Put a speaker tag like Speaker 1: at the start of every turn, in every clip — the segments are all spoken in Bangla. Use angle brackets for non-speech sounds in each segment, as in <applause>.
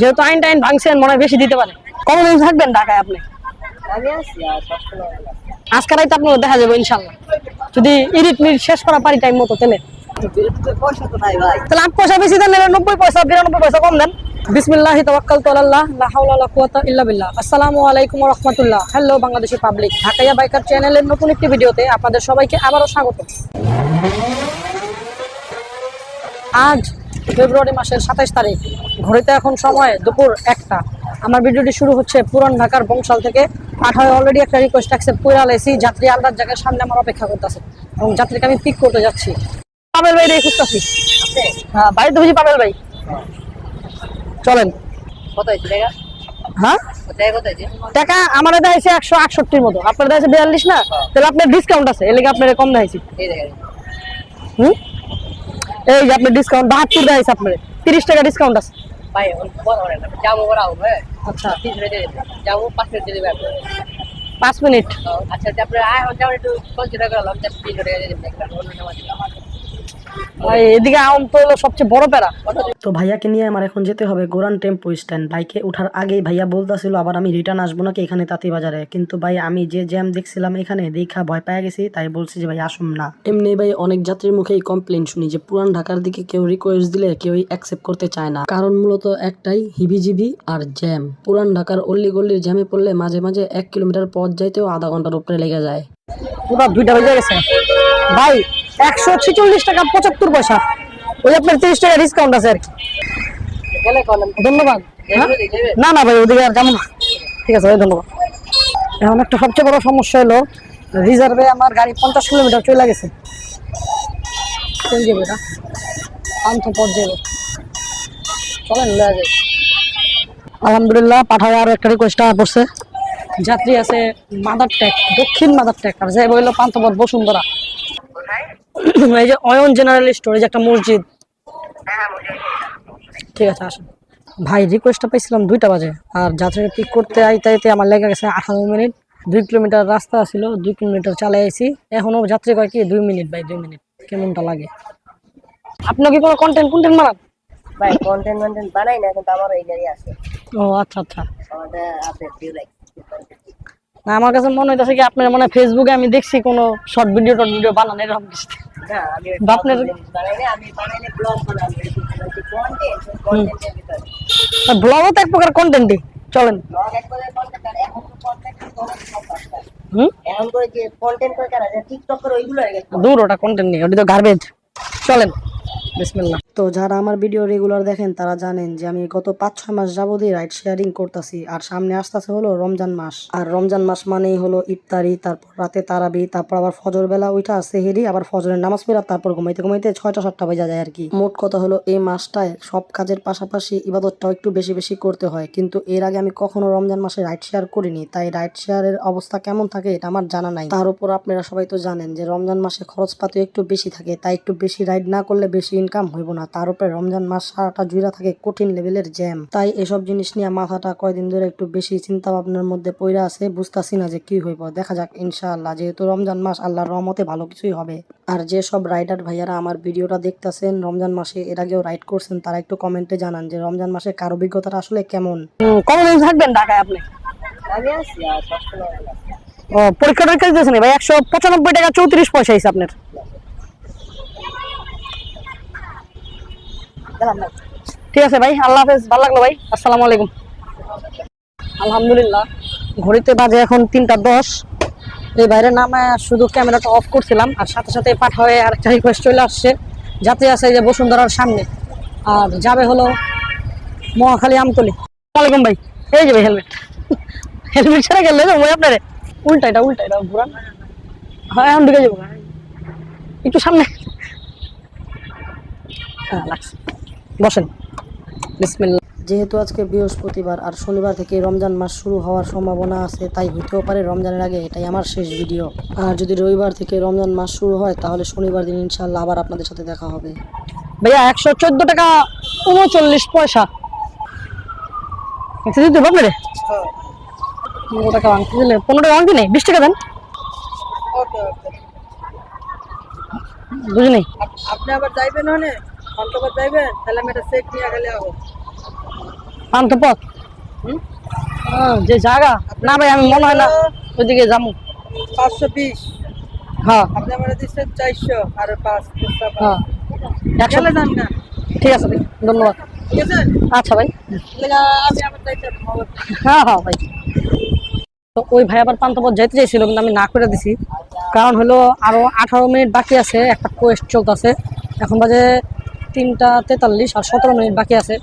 Speaker 1: যেহেতু আইন টাইন ভাঙছেন মনে হয় বেশি দিতে পারে। কতদিন থাকবেন ঢাকায় আপনি?
Speaker 2: আমি আসি
Speaker 1: আজকে রাইতে আপনার দেখা যাবে, ইনশাল্লাহ। যদি ইডিট মিনিট শেষ করা পারি টাইম মতো তেলে
Speaker 2: পয়সা
Speaker 1: বেশি নব্বই পয়সা পয়সা আলাইকুম রাহমাতুল্লাহ। পাবলিক বাইকার চ্যানেলের নতুন একটি আপনাদের সবাইকে আবারও স্বাগত। আজ ফেব্রুয়ারি মাসের সাতাইশ তারিখ। ঘড়িতে এখন সময় দুপুর একটা। আমার ভিডিওটি শুরু হচ্ছে পুরান ঢাকার বংশাল থেকে। পাঠায় অলরেডি একটা রিকোয়েস্ট অ্যাকসেপ্ট করে আলাইছি। যাত্রী আলাদার জায়গার সামনে আমার অপেক্ষা করতেছে। এবং যাত্রীকে আমি পিক করতে যাচ্ছি। পাবেল ভাই খুঁজতেছি। হ্যাঁ বাড়িতে বুঝি পাবেল ভাই। চলেন। হ্যাঁ?
Speaker 2: টাকা
Speaker 1: আমার দেখাইছে একশো আটষট্টির মতো। আপনার দেখাইছে বিয়াল্লিশ না? তাহলে আপনার ডিসকাউন্ট আছে। এর লেগে আপনার কম দেখাইছি। হুম? এই যে আপনার ডিসকাউন্ট বাহাত্তর দেখাইছে আপনার। তিরিশ টাকা ডিসকাউন্ট আছে।
Speaker 2: ভাই জামু করা হবে।
Speaker 1: আচ্ছা।
Speaker 2: তিন মিনিট জামু পাঁচ মিনিট দিলে ব্যাপার
Speaker 1: পাঁচ মিনিট
Speaker 2: আচ্ছা তারপরে আয় হচ্ছে যাও একটু কনসিডার করলাম। জাস্ট তিন টাকা দিয়ে একটা অন্য
Speaker 1: ভাই, এদিকে আম তো হলো সবচেয়ে বড় প্যারা।
Speaker 3: তো ভাইয়াকে নিয়ে আমার এখন যেতে হবে গোরান টেম্পো স্ট্যান্ড। বাইকে ওঠার আগেই ভাইয়া বলতেছিল আবার আমি রিটার্ন আসব নাকি এখানে তাঁতি বাজারে কিন্তু ভাই আমি যে জ্যাম দেখছিলাম এখানে দেখা ভয় পেয়ে গেছি তাই বলছি যে ভাই আসুন না। এমনি ভাই অনেক যাত্রীর মুখেই কমপ্লেন শুনি যে পুরান ঢাকার দিকে কেউ রিকোয়েস্ট দিলে কেউই অ্যাকসেপ্ট করতে চায় না। কারণ মূলত একটাই হিবিজিবি আর জ্যাম পুরান ঢাকার অল্লি গল্লির জ্যামে পড়লে মাঝে মাঝে এক কিলোমিটার পথ যাইতেও আধা ঘণ্টার উপরে লেগে যায়।
Speaker 1: পুরো দুইটা বেজে গেছে। ভাই একশো ছেচল্লিশ টাকা পঁচাত্তর পয়সা। ওই আপনার তিরিশ টাকা ডিসকাউন্ট আছে আর কি। ধন্যবাদ। হ্যাঁ? না না ভাই, ওদিকে আর যাব ঠিক আছে ভাই, ধন্যবাদ। এখন একটা সবচেয়ে বড় সমস্যা হলো রিজার্ভে আমার গাড়ি পঞ্চাশ কিলোমিটার চলে গেছে। কোন যাবে এটা আলহামদুলিল্লাহ, পাঠায় আরও একটা রিকোয়েস্ট পড়ছে। যাত্রী আছে মাদার ট্যাক দক্ষিণ মাদার ট্যাক আর যাই বলল পান্থপথ বসুন্ধরা। <coughs> এই যে অয়ন জেনারেল স্টোর এই যে একটা মসজিদ। ঠিক আছে আসুন। ভাই রিকোয়েস্টটা পাইছিলাম দুইটা বাজে আর যাত্রীকে পিক করতে আইতে আইতে আমার লেগে গেছে আঠারো মিনিট। দুই কিলোমিটার রাস্তা ছিল দুই কিলোমিটার চালাই আইছি। এখনও যাত্রী কয় কি? দুই মিনিট ভাই দুই মিনিট। কেমনটা লাগে? আপনার কি কোনো কন্টেন্ট কন্টেন্ট বানান?
Speaker 2: ভাই কন্টেন্ট কন্টেন্ট বানাই না কিন্তু আমার এই গাড়ি আছে।
Speaker 1: ও আচ্ছা আচ্ছা।
Speaker 2: আমাদের ফিউ লাইক
Speaker 1: না আমার কাছে মনে হইতেছে কি আপনার মনে ফেসবুকে আমি দেখছি কোনো শর্ট ভিডিও টর্ট ভিডিও বানান এরকম কিছু। আপনার- ব্লগও তো এক প্রকার কন্টেন্টই চলেন। দূর ওটা কন্টেন্ট নেই ওটা তো গার্বেজ চলেন। বিসমিল্লাহ।
Speaker 3: তো যারা আমার ভিডিও রেগুলার দেখেন, তারা জানেন যে আমি গত পাঁচ, ছয় মাস যাবতই রাইড শেয়ারিং করতেছি। আর সামনে আসতেছে হলো রমজান মাস। আর রমজান মাস মানেই হলো ইফতারি, তারপর রাতে তারাবি, তারপর আবার ফজর বেলা ওইটা সেহেরি, আবার ফজরের নামাজ পড়া, তারপর ঘুমাইতে ঘুমাইতে ছয়টা, সাতটা বাজা যায় আর কি মোট কথা হলো এই মাসটায় সব কাজের পাশাপাশি ইবাদতটাও একটু বেশি বেশি করতে হয়। কিন্তু এর আগে আমি কখনো রমজান মাসে রাইড শেয়ার করিনি। তাই রাইড শেয়ারের অবস্থা কেমন থাকে এটা আমার জানা নাই। তার উপর আপনারা সবাই তো জানেন যে রমজান মাসে খরচপাতি একটু বেশি থাকে। তাই একটু বেশি রাইড না করলে বেশি ইনকাম হইব না। তার উপরে রমজান মাস সারাটা জুড়া থাকে কঠিন লেভেলের জ্যাম তাই এসব জিনিস নিয়ে মাথাটা কয়দিন ধরে একটু বেশি চিন্তা ভাবনার মধ্যে পড়ে আছে। বুঝতাছি না যে কি হইব। দেখা যাক, ইনশাআল্লাহ। যেহেতু রমজান মাস, আল্লাহর রহমতে ভালো কিছুই হবে। আর যে সব রাইডার ভাইয়ারা আমার ভিডিওটা দেখতাছেন, রমজান মাসে এর আগেও রাইড করছেন, তারা একটু কমেন্টে জানান যে রমজান মাসে কার অভিজ্ঞতাটা আসলে কেমন।
Speaker 1: কতদিন থাকবেন ঢাকায় আপনি? ও পরীক্ষা টরীক্ষা দিতেছেন ভাই? একশো পঁচানব্বই টাকা চৌত্রিশ পয়সা হিসাব আপনার
Speaker 2: গেলাম না
Speaker 1: ঠিক আছে ভাই, আল্লাহ হাফেজ, ভালো লাগল ভাই, আসসালামু আলাইকুম। আলহামদুলিল্লাহ, ঘড়িতে বাজে এখন তিনটা দশ। এই বাইরে নামে শুধু ক্যামেরাটা অফ করছিলাম, আর সাথে সাথে পাঠা হয়ে আরেকটা রিকোয়েস্ট চলে আসছে। যাতে আছে যে বসুন্ধরার সামনে। আর যাবে হলো মহাখালী আমতলি। ওয়ালাইকুম ভাই, এই যে ভাই হেলমেট। হেলমেট ছাড়া গেলে ওই আপনারে। উল্টা এটা উল্টা এটা ঘুরান হ্যাঁ এখন ঢুকে যাব। একটু সামনে। হ্যাঁ লাগছে। বসেন।
Speaker 3: যেহেতু আজকে বৃহস্পতিবার আর শনিবার থেকে রমজান মাস শুরু হওয়ার সম্ভাবনা আছে তাই হইতেও পারে রমজানের আগে এটাই আমার শেষ ভিডিও। আর যদি রবিবার থেকে রমজান মাস শুরু হয় তাহলে শনিবার দিন ইনশাল্লাহ আবার আপনাদের সাথে দেখা হবে।
Speaker 1: ভাইয়া একশো চোদ্দ টাকা উনচল্লিশ পয়সা। দিতে পনেরো টাকা আনতে দিলে পনেরো টাকা আনতে নেই বিশ টাকা দেন।
Speaker 2: ওকে ওকে।
Speaker 1: বুঝিনি?
Speaker 2: আপনি আবার যাইবেন হনে অন্তবার যাইবেন তাহলে আমি এটা চেক নিয়ে গেলে আবো
Speaker 1: পান্থপথ যে জায়গা? না ভাই আমি মনে হয় না ওইদিকে যাব।
Speaker 2: পাঁচশো বিশ।
Speaker 1: হ্যাঁ।
Speaker 2: আপনি আমার দিচ্ছেন চারশো আর পাঁচ
Speaker 1: হ্যাঁ। একশো।
Speaker 2: যান না।
Speaker 1: ঠিক আছে ভাই ধন্যবাদ।
Speaker 2: ঠিক আছে?
Speaker 1: আচ্ছা ভাই। হ্যাঁ হ্যাঁ ভাই। তো ওই ভাই আবার পান্থপথ যেতে চাইছিল কিন্তু আমি না করে দিছি। কারণ হলো আরও আঠারো মিনিট বাকি আছে একটা কোয়েস্ট চলতেছে। এখন বাজে তিনটা তেতাল্লিশ আর সতেরো মিনিট বাকি আছে।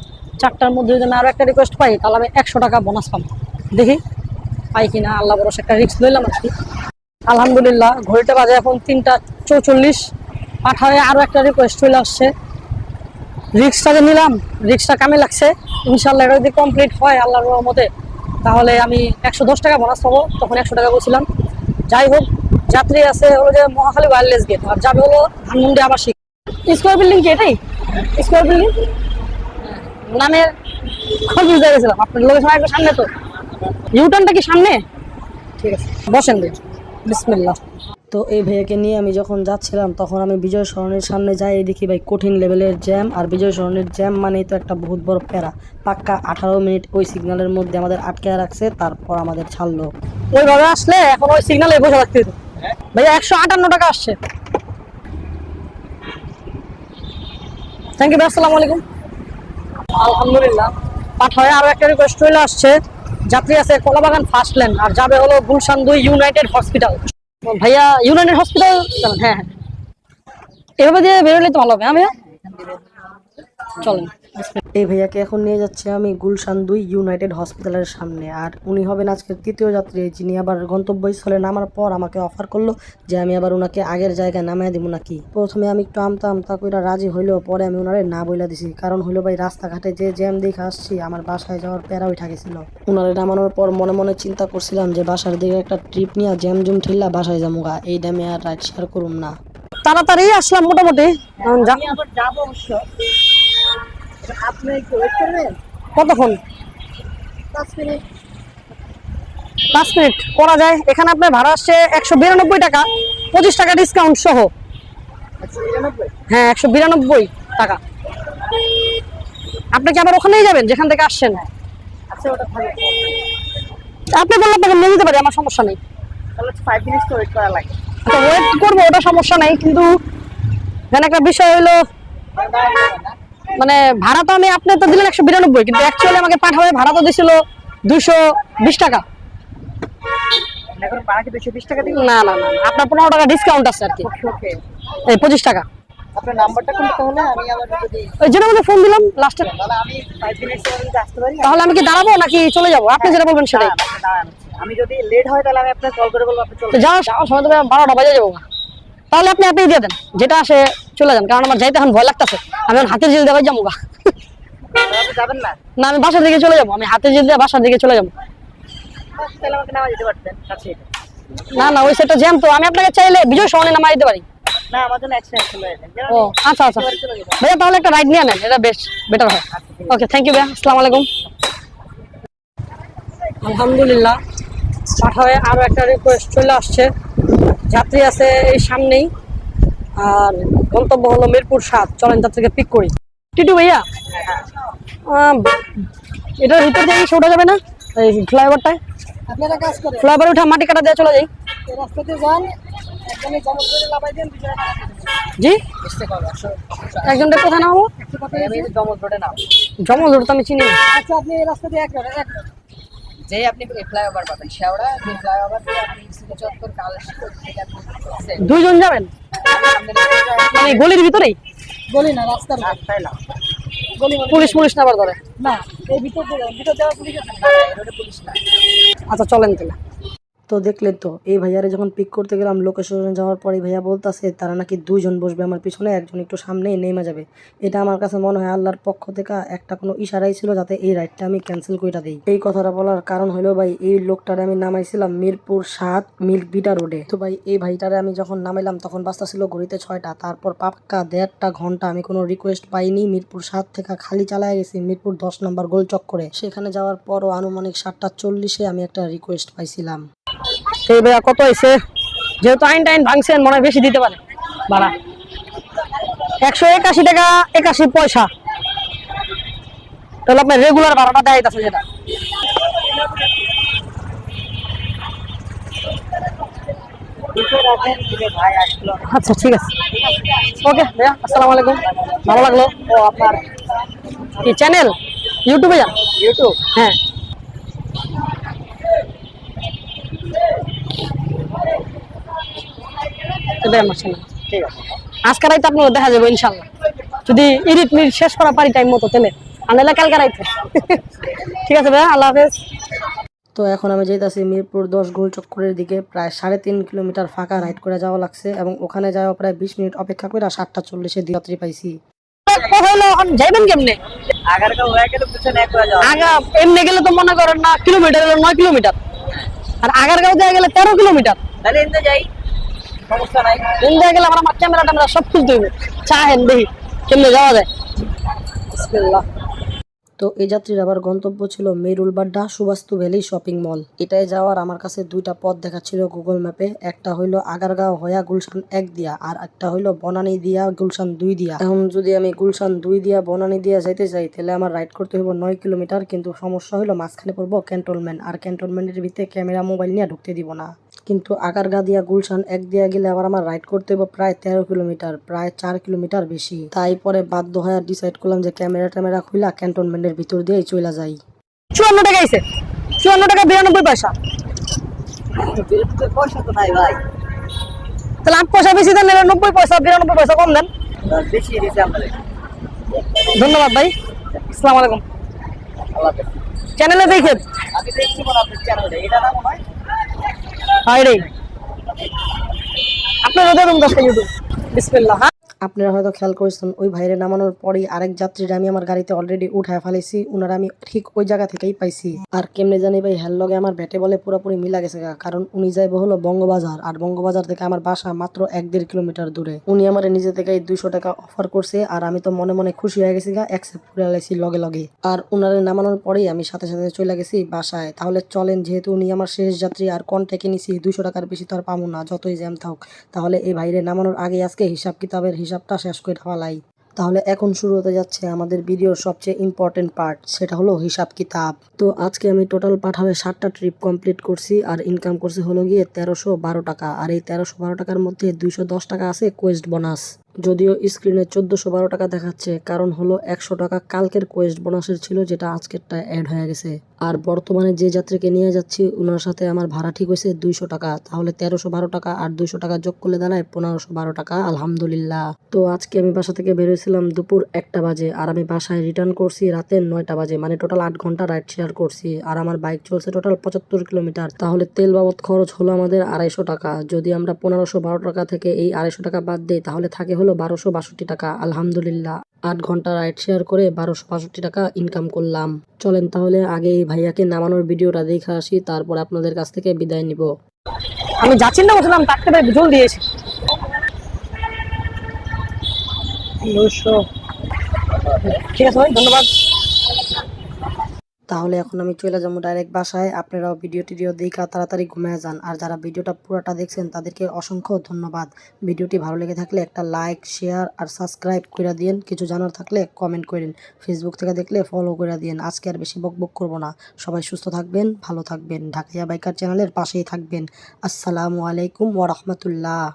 Speaker 1: চারটার মধ্যে যদি আমি আরও একটা রিকোয়েস্ট পাই, তাহলে আমি একশো টাকা বোনাস পাবো। দেখি, পাই কি না, আল্লাহ ভরসা, একটা রিক্স লইলাম আর কি। আলহামদুলিল্লাহ, ঘড়িটা বাজে এখন তিনটা চৌচল্লিশ। পাঠায় আরও একটা রিকোয়েস্ট চলে আসছে। রিক্সটা যে নিলাম রিক্সটা কামে লাগছে। ইনশাল্লাহ এটা যদি কমপ্লিট হয় আল্লাহর রহমতে, তাহলে আমি একশো দশ টাকা বোনাস পাবো। তখন একশো টাকা বলছিলাম। যাই হোক, যাত্রী আছে হলো যে মহাখালী ওয়্যারলেস গেট আর যাবে হলো ধানমন্ডি আবাসিক। স্কোয়ার বিল্ডিং কি এটাই? স্কোয়ার বিল্ডিং নামের খোঁজ গেছিলাম। আপনার লোকেশন একটু সামনে তো। ইউটার্নটা কি সামনে? ঠিক আছে। বসেন ভাই
Speaker 3: তো এই ভাইয়াকে নিয়ে আমি যখন যাচ্ছিলাম তখন আমি বিজয় সরণির সামনে যাই দেখি ভাই কঠিন লেভেলের জ্যাম আর বিজয় সরণির জ্যাম মানেই তো একটা বহুত বড় প্যারা। পাক্কা আঠারো মিনিট ওই সিগন্যালের মধ্যে আমাদের আটকে রাখছে তারপর আমাদের ছাড়লো।
Speaker 1: ওইভাবে আসলে এখন ওই সিগনালে বসে হতো ভাইয়া একশো আটান্ন টাকা আসছে। থ্যাংক ইউ আসসালামু আলাইকুম। আলহামদুলিল্লাহ। পাঠায় আরও একটা রিকোয়েস্ট চলে আসছে। যাত্রী আছে কলাবাগান ফার্স্ট লেন আর যাবে হলো গুলশান দুই ইউনাইটেড হসপিটাল ভাইয়া ইউনাইটেড হসপিটাল হ্যাঁ হ্যাঁ। এভাবে দিয়ে বেরোলে তো ভালো হবে হ্যাঁ ভাইয়া? চলেন।
Speaker 3: এই ভাইয়াকে এখন নিয়ে যাচ্ছে আমি গুলশান দুই ইউনাইটেড হসপিটালের সামনে। আর উনি হবেন আজকের তৃতীয় যাত্রী। যিনি আবার গন্তব্যস্থলে নামার পর আমাকে অফার করল যে আমি আবার ওনাকে আগের জায়গায় নামায় দিব নাকি। প্রথমে আমি একটু আমতা আমতা কইরা রাজি হইলেও পরে আমি ওনারে না বইলা দিছি। কারণ হইল ভাই রাস্তাঘাটে যে জ্যাম দেখে আসছি আমার বাসায় যাওয়ার প্যারা উঠা গেছিল। ওনারে নামানোর পর মনে মনে চিন্তা করছিলাম যে বাসার দিকে একটা ট্রিপ নিয়ে জ্যাম জুম ঠেললা বাসায় যামুগা এই দামে আর রাইড শেয়ার করুম না।
Speaker 1: তাড়াতাড়ি আসলাম মোটামুটি এখন যা-
Speaker 2: আমি আবার যাব অবশ্য আপনি একটু ওয়েট করবেন?
Speaker 1: কতক্ষণ?
Speaker 2: পাঁচ মিনিট।
Speaker 1: পাঁচ মিনিট। করা যায়। এখানে আপনার ভাড়া আসছে একশো বিরানব্বই টাকা। পঁচিশ টাকা ডিসকাউন্ট সহ। হ্যাঁ একশো বিরানব্বই টাকা। আপনি কি আবার ওখানেই যাবেন? যেখান থেকে আসছেন?
Speaker 2: আচ্ছা
Speaker 1: আপনি বললে আপনাকে নিয়ে যেতে পারি আমার সমস্যা নেই।
Speaker 2: ওয়েট করা লাগে।
Speaker 1: আচ্ছা ওয়েট করব ওটা সমস্যা নেই কিন্তু একটা বিষয় হলো মানে ভাড়া তো আমি আপনি তো দিলেন একশো বিরানব্বই কিন্তু অ্যাকচুয়ালি আমাকে পাঠাবে ভাড়া তো দিয়েছিল দুশো বিশ টাকা। না না না আপনার পনেরো টাকা ডিসকাউন্ট আছে আর কি। এই পঁচিশ টাকা।
Speaker 2: আপনার নাম্বারটা কোনটা তাহলে আমি আবার
Speaker 1: ওই জন্য আমাকে ফোন দিলাম লাস্টে
Speaker 2: তাহলে আমি ফাইভ মিনিটস আসতে পারি
Speaker 1: তাহলে আমি কি দাঁড়াবো নাকি চলে যাব? আপনি যেটা বলবেন সেটাই।
Speaker 2: আমি যদি লেট হয় তাহলে আমি আপনাকে কল করে বলব আপনি চলে
Speaker 1: তো যাওয়ার যাওয়ার সময় তো বারোটা বাজে যাব। না। তাহলে আপনি আপনি দিয়ে দেন যেটা আসে চলে যান কারণ আমার যাইতে এখন ভয় লাগতেছে। আমি এখন হাতের জিল দেওয়াই যাব
Speaker 2: না?
Speaker 1: আমি বাসার দিকে চলে যাব আমি হাতের জিল দিয়ে বাসার দিকে চলে যাব।
Speaker 2: নামা
Speaker 1: না না ওই সেটা জ্যাম তো আমি আপনাকে চাইলে বিজয় সহনে নামাই দিতে পারি।
Speaker 2: না আমার জন্য
Speaker 1: ও আচ্ছা আচ্ছা। ভাইয়া তাহলে একটা রাইড নিয়ে নেন এটা বেস্ট বেটার হয়। ওকে থ্যাংক ইউ ভাইয়া আসসালামু আলাইকুম। আলহামদুলিল্লাহ পাঠায় আরও একটা রিকোয়েস্ট চলে আসছে। যাত্রী আছে এই সামনেই। আর গন্তব্য হলো মিরপুর সাত। চলেন তার থেকে পিক করি। টিটু ভাইয়া এটার ভিতর দিয়ে এসে ওঠা যাবে না? এই ফ্লাইওভারটায়
Speaker 2: আপনারা কাজ করেন।
Speaker 1: ফ্লাইওভার উঠে মাটি কাটা দিয়ে চলে যাই। জি? একজনটা কোথায়
Speaker 2: কথা আমি
Speaker 1: তো চিনি না।
Speaker 2: আচ্ছা আপনি এই রাস্তা দিয়ে এক আপনি ফ্লাইওভার পাবেন শেওড়া ফ্লাইওভার
Speaker 1: দুইজন যাবেন? মানে গলির ভিতরেই?
Speaker 2: বলি না রাস্তার রাস্তায় না। গলি মানে
Speaker 1: পুলিশ পুলিশ আবার ধরে?
Speaker 2: না এই ভিতর ভিতর দেওয়া পুলিশ না পুলিশ না
Speaker 1: আচ্ছা চলেন তাহলে।
Speaker 3: তো দেখলেন তো, এই ভাইয়ারে যখন পিক করতে গেলাম লোকেশনে যাওয়ার পরে ভাইয়া বলতাছে, তারা নাকি দুইজন বসবে আমার পিছনে, একজন একটু সামনেই নেমে যাবে। এটা আমার কাছে মনে হয় আল্লাহর পক্ষ থেকে একটা কোনো ইশারাই ছিল যাতে এই রাইডটা আমি ক্যান্সেল করে দিই। এই কথাটা বলার কারণ হলো ভাই, এই লোকটারে আমি নামাইছিলাম মিরপুর সাত মিল্ক বিটা রোডে। তো ভাই, এই ভাইটারে আমি যখন নামাইলাম, তখন বাস্তা ছিল ঘড়িতে ছয়টা। তারপর পাক্কা দেড়টা ঘণ্টা আমি কোনো রিকোয়েস্ট পাইনি। মিরপুর সাত থেকে খালি চালায় গেছি, মিরপুর দশ নম্বর গোল চক্করে সেখানে যাওয়ার পরও আনুমানিক সাতটা চল্লিশে আমি একটা রিকোয়েস্ট পাইছিলাম।
Speaker 1: সেই ভাইয়া কত হয়েছে যেহেতু আইন টাইন ভাঙছেন মনে হয় বেশি দিতে পারে। ভাড়া একশো একাশি টাকা একাশি পয়সা। তাহলে আপনার রেগুলার ভাড়াটা দেয় আছে যেটা। আচ্ছা ঠিক আছে। ওকে ভাইয়া আসসালামু আলাইকুম। ভালো লাগল?
Speaker 2: ও আপনার
Speaker 1: কি চ্যানেল ইউটিউবে যান
Speaker 2: ইউটিউব
Speaker 1: হ্যাঁ। এটাই আমার চ্যানেল
Speaker 2: ঠিক আছে।
Speaker 1: আজকে রাইতে আপনারা দেখা যাবে ইনশাল্লাহ। যদি ইডিট মিনিট শেষ করা পারি টাইম মতো তেলে আনাইলে কালকে রাইতে। <laughs> ঠিক আছে ভাইয়া আল্লাহ হাফেজ।
Speaker 3: তো এখন আমি যাইতাছি মিরপুর দশ গোল চক্করের দিকে প্রায় সাড়ে তিন কিলোমিটার ফাঁকা রাইড করে যাওয়া লাগছে এবং ওখানে যাওয়া প্রায় বিশ মিনিট অপেক্ষা করে সাতটা চল্লিশে দিয়াত্রী পাইছি।
Speaker 1: যাইবেন কেমনে? আগা এমনি গেলে তো মনে করেন না কিলোমিটার নয় কিলোমিটার। আর আগারগাঁও দেওয়া গেলে তেরো কিলোমিটার।
Speaker 2: তাহলে যাই। সমস্যা নাই।
Speaker 1: ইন্ডিয়া গেলে আমার ক্যামেরা ট্যামেরা সব চাহেন দেখি কেমনে যাওয়া যায়। বিসমিল্লাহ।
Speaker 3: তো এই যাত্রীর আবার গন্তব্য ছিল Merul Badda Subastu valley shopping mall. এটাই যাওয়ার আমার কাছে দুইটা পথ দেখাচ্ছিল গুগল ম্যাপে। একটা হইল আগারগাঁও হয়া গুলশান এক দিয়া আর একটা হইল বনানী দিয়া গুলশান দুই দিয়া। এখন যদি আমি গুলশান দুই দিয়া বনানী দিয়া যাইতে চাই তাহলে আমার রাইড করতে হইব নয় কিলোমিটার কিন্তু সমস্যা হইল মাঝখানে পড়ব ক্যান্টনমেন্ট। আর ক্যান্টনমেন্টের ভিতরে ক্যামেরা মোবাইল নিয়ে ঢুকতে দিব না। কিন্তু আগারগা দিয়া গুলশান এক দিয়া গেলে আবার আমার রাইড করতে হবে প্রায় তেরো কিলোমিটার প্রায় চার কিলোমিটার বেশি। তাই পরে বাধ্য হয়ে ডিসাইড করলাম যে ক্যামেরা ট্যামেরা খুলা ক্যান্টনমেন্টের ভিতর দিয়েই চলে যাই।
Speaker 1: চুয়ান্ন টাকা আইছে। চুয়ান্ন টাকা বিরানব্বই পয়সা।
Speaker 2: পয়সা তো নাই ভাই
Speaker 1: তাহলে আট পয়সা বেশি দেন এবার নব্বই পয়সা বিরানব্বই পয়সা কম দেন।
Speaker 2: বেশি
Speaker 1: ধন্যবাদ ভাই। আসসালামু আলাইকুম। চ্যানেলে দেখেন।
Speaker 2: আমি দেখছি এটা নাম হয়
Speaker 1: রে। আপনার ওদের দশটা ইউটিউব বিসমিল্লা হ্যাঁ?
Speaker 3: আপনারা হয়তো খেয়াল করেছেন, ওই ভাইরে নামানোর পরেই আরেক যাত্রীরা আমি আমার গাড়িতে অলরেডি উঠায় ফেলেছি ওনারা আমি ঠিক ওই জায়গা থেকেই পাইছি। আর কেমনে জানি ভাই হেল লগে আমার ব্যাটে বলে পুরোপুরি মিলা গেছে কারণ উনি যাইব হলো বঙ্গবাজার, আর বঙ্গবাজার থেকে আমার বাসা মাত্র এক দেড় কিলোমিটার দূরে। উনি আমার নিজে থেকে দুইশো টাকা অফার করছে, আর আমি তো মনে মনে খুশি হয়ে গেছি গা অ্যাকসেপ্ট করে লাইছি লগে লগে। আর উনারে নামানোর পরেই আমি সাথে সাথে চলে গেছি বাসায়। তাহলে চলেন, যেহেতু উনি আমার শেষ যাত্রী, আর কন্ট্যাক্টে নিছি, দুইশো টাকার বেশি তো আর পাবো না, যতই জ্যাম থাক তাহলে এই ভাইরে নামানোর আগে আজকে হিসাব কিতাবের হিসাবটা শেষ করে ফেলাই তাহলে এখন শুরু হতে যাচ্ছে আমাদের ভিডিওর সবচেয়ে ইম্পর্টেন্ট পার্ট সেটা হলো হিসাব কিতাব। তো আজকে আমি টোটাল পাঠাবে সাতটা ট্রিপ কমপ্লিট করছি, আর ইনকাম করছি হলো গিয়ে তেরোশো বারো টাকা। আর এই তেরোশো বারো টাকার মধ্যে দুইশো দশ টাকা আছে কোয়েস্ট বোনাস যদিও স্ক্রিনে চোদ্দশো বারো টাকা দেখাচ্ছে, কারণ হলো একশো টাকা কালকের কোয়েস্ট বোনাসের ছিল যেটা আজকেরটা অ্যাড হয়ে গেছে। আর বর্তমানে যে যাত্রীকে নিয়ে যাচ্ছি ওনার সাথে আমার ভাড়া ঠিক হয়েছে দুইশো টাকা। তাহলে তেরোশো বারো টাকা আর দুইশো টাকা যোগ করলে দাঁড়ায় পনেরোশো বারো টাকা, আলহামদুলিল্লাহ। তো আজকে আমি বাসা থেকে বেরোয়েছিলাম দুপুর একটা বাজে, আর আমি বাসায় রিটার্ন করছি রাতে নয়টা বাজে মানে টোটাল আট ঘণ্টা রাইড শেয়ার করছি। আর আমার বাইক চলছে টোটাল পঁচাত্তর কিলোমিটার তাহলে তেল বাবদ খরচ হলো আমাদের আড়াইশো টাকা। যদি আমরা পনেরোশো বারো টাকা থেকে এই আড়াইশো টাকা বাদ দিই, তাহলে থাকে হলো বারোশো বাষট্টি টাকা আলহামদুলিল্লাহ। আট ঘণ্টা রাইড শেয়ার করে বারোশো বাষট্টি টাকা ইনকাম করলাম। চলেন তাহলে আগে এই ভাইয়াকে নামানোর ভিডিওটা দেখে আসি তারপর আপনাদের কাছ থেকে বিদায় নিব।
Speaker 1: আমি যাচ্ছি না বলছিলাম তাকতে ভাই জল দিয়েছি ঠিক আছে ভাই ধন্যবাদ।
Speaker 3: তাহলে এখন আমি চলে যাব ডাইরেক্ট বাসায়। আপনারাও ভিডিও টিডিও দেখা তাড়াতাড়ি ঘুমিয়ে যান। আর যারা ভিডিওটা পুরোটা দেখছেন, তাদেরকে অসংখ্য ধন্যবাদ। ভিডিওটি ভালো লেগে থাকলে একটা লাইক শেয়ার আর সাবস্ক্রাইব করে দিন কিছু জানার থাকলে কমেন্ট করেন ফেসবুক থেকে দেখলে ফলো করে দিন আজকে আর বেশি বক বক করব না। সবাই সুস্থ থাকবেন, ভালো থাকবেন। ঢাকাইয়া বাইকার চ্যানেলের পাশেই থাকবেন। আসসালামু আলাইকুম ওয়া রাহমাতুল্লাহ।